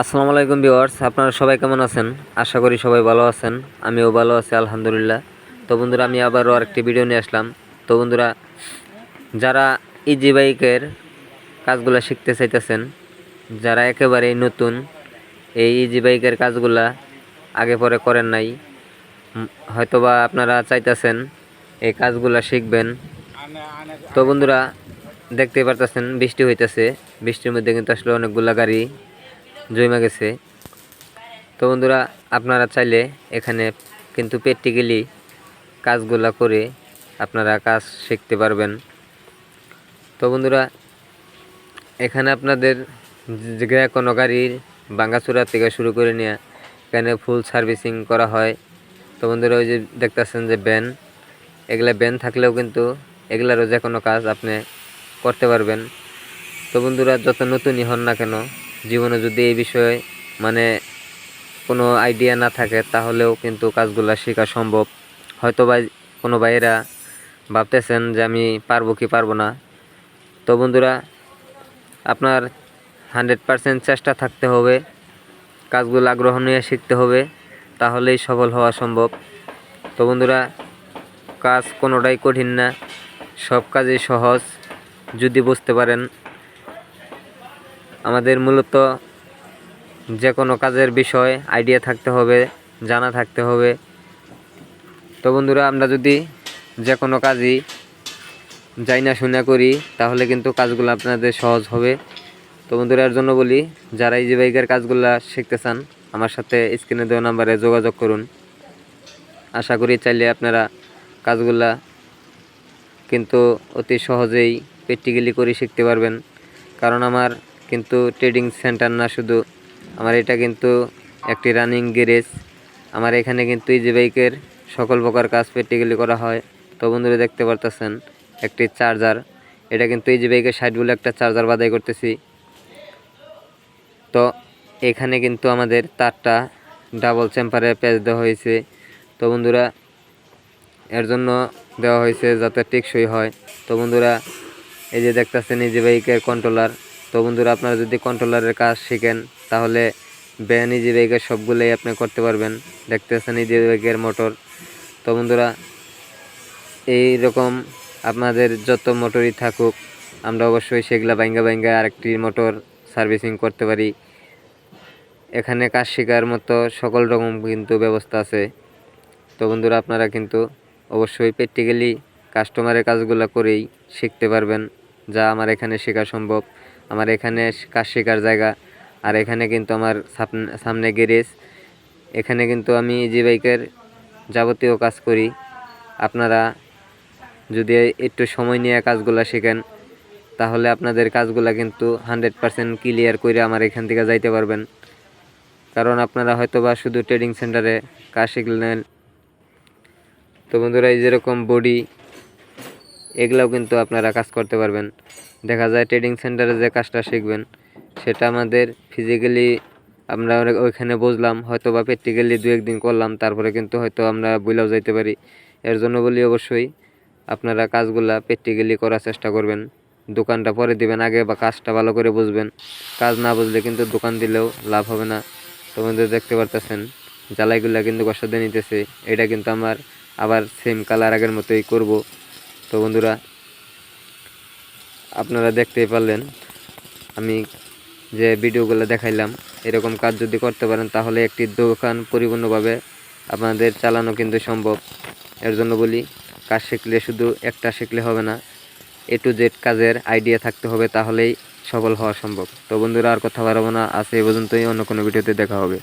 আসসালামু আলাইকুম ভিউয়ার্স, আপনারা সবাই কেমন আছেন? আশা করি সবাই ভালো আছেন, আমিও ভালো আছি, আলহামদুলিল্লাহ। তো বন্ধুরা, আমি আবারও আরেকটি ভিডিও নিয়ে আসলাম। তো বন্ধুরা, যারা ইজি বাইকের কাজগুলো শিখতে চাইতেছেন, যারা একেবারেই নতুন, এই ইজি বাইকের কাজগুলা আগে পরে করেন নাই হয়তোবা আপনারা চাইতেছেন এই কাজগুলা শিখবেন। তো বন্ধুরা দেখতে পারতেছেন, বৃষ্টি হইতেছে, বৃষ্টির মধ্যে কিন্তু আসলে অনেকগুলা গাড়ি জমে গেছে। তো বন্ধুরা, আপনারা চাইলে এখানে কিন্তু প্র্যাকটিক্যালি কাজগুলা করে আপনারা কাজ শিখতে পারবেন। তো বন্ধুরা, এখানে আপনাদের কোনো গাড়ির ভাঙ্গাচুরা থেকে শুরু করে নিয়ে এখানে ফুল সার্ভিসিং করা হয়। তো বন্ধুরা, ওই যে দেখতেছেন যে ব্যান এগুলা ব্যান থাকলেও কিন্তু এগুলারও যে কোনো কাজ আপনি করতে পারবেন। তো বন্ধুরা, যত নতুনই হন না কেন জীবনে যদি এই বিষয়ে মানে কোনো আইডিয়া না থাকে, তাহলেও কিন্তু কাজগুলো শেখা সম্ভব। হয়তো বা কোনো ভাইয়েরা ভাবতেছেন যে আমি পারব কি পারব না। তো বন্ধুরা, আপনার হান্ড্রেড পারসেন্ট চেষ্টা থাকতে হবে, কাজগুলো আগ্রহ নিয়ে শিখতে হবে, তাহলেই সফল হওয়া সম্ভব। তো বন্ধুরা, কাজ কোনোটাই কঠিন না, সব কাজই সহজ, যদি বুঝতে পারেন। আমাদের মূলত যে কোনো কাজের বিষয় আইডিয়া থাকতে হবে, জানা থাকতে হবে। তো বন্ধুরা, আমরা যদি যে কোনো কাজই যাই না শুনে করি, তাহলে কিন্তু কাজগুলো আপনাদের সহজ হবে। তো বন্ধুরা, এর জন্য বলি, যারা যে বাইকের কাজগুলো শিখতে চান, আমার সাথে স্ক্রিনে দেওয়া নাম্বারে যোগাযোগ করুন। আশা করি চাইলে আপনারা কাজগুলা কিন্তু অতি সহজেই প্র্যাকটিক্যালি করে শিখতে পারবেন। কারণ আমার কিন্তু ট্রেডিং সেন্টার না, শুধু আমার এটা কিন্তু একটি রানিং গ্যারেজ আমার এখানে কিন্তু ইজি বাইকের সকল প্রকার কাজ প্র্যাকটিক্যালি করা হয়। তো বন্ধুরা দেখতে পারতেছেন, একটি চার্জার এটা কিন্তু ইজি বাইকের সাইড বলে একটা চার্জার বাদাই করতেছি। তো এখানে কিন্তু আমাদের তারটা ডাবল চেম্পারে প্যাচ দেওয়া হয়েছে। তো বন্ধুরা, এর জন্য দেওয়া হয়েছে যাতে টেকসই হয়। তো বন্ধুরা, এই যে দেখতেছেন যে বাইকের কন্ট্রোলার তো বন্ধুরা, আপনারা যদি কন্ট্রোলারের কাজ শিখেন, তাহলে ইজি বাইকের সবগুলোই আপনি করতে পারবেন। দেখতেছেন ইজি বাইকের মোটর তো বন্ধুরা এই রকম আপনাদের যত মোটরই থাকুক, আমরা অবশ্যই সেগুলা বাইঙ্গা বাইঙ্গা আরেকটি মোটর সার্ভিসিং করতে পারি। এখানে কাজ শেখার মতো সকল রকম কিন্তু ব্যবস্থা আছে। তো বন্ধুরা, আপনারা কিন্তু অবশ্যই প্র্যাকটিক্যালি কাস্টমারের কাজগুলো করেই শিখতে পারবেন, যা আমার এখানে শেখা সম্ভব। আমার এখানে কাজ শেখার জায়গা, আর এখানে কিন্তু আমার সামনে- গ্যারেজ এখানে কিন্তু আমি ইজি বাইকের যাবতীয় কাজ করি। আপনারা যদি একটু সময় নিয়ে কাজগুলো শেখেন, তাহলে আপনাদের কাজগুলো কিন্তু হান্ড্রেড পারসেন্ট ক্লিয়ার করে আমার এখান থেকে যাইতে পারবেন। কারণ আপনারা হয়তো বা শুধু ট্রেডিং সেন্টারে কাজ শিখলেন। তো বন্ধুরা, এই যেরকম বডি এগুলাও কিন্তু আপনারা কাজ করতে পারবেন। দেখা যায় ট্রেডিং সেন্টারে যে কাজটা শিখবেন, সেটা আমাদের ফিজিক্যালি আমরা ওইখানে বুঝলাম হয়তো বা প্র্যাকটিক্যালি দু একদিন করলাম, তারপরে কিন্তু হয়তো আমরা বইলাও যাইতে পারি। এর জন্য বলি অবশ্যই, আপনারা কাজগুলা প্র্যাকটিক্যালি করার চেষ্টা করবেন। দোকানটা পরে দিবেন আগে বা কাজটা ভালো করে বুঝবেন। কাজ না বুঝলে কিন্তু দোকান দিলেও লাভ হবে না। তো বন্ধুরা দেখতে পারতেছেন, জ্বালাইগুলা কিন্তু বসাতে নিতেছে। এটা কিন্তু আমার আবার সেম কালার আগের মতোই করব। তো বন্ধুরা, আপনারা দেখতেই পারলেন, আমি যে ভিডিওগুলো দেখাইলাম, এরকম কাজ যদি করতে পারেন, তাহলে একটি দোকান পরিপূর্ণভাবে আপনাদের চালানো কিন্তু সম্ভব। এর জন্য বলি, কাজ শিখলে শুধু একটা শিখলে হবে না এ টু জেড কাজের আইডিয়া থাকতে হবে, তাহলেই সফল হওয়া সম্ভব। তো বন্ধুরা, আর কথা বাড়াবো না আছে এই পর্যন্তই, অন্য কোনো ভিডিওতে দেখা হবে।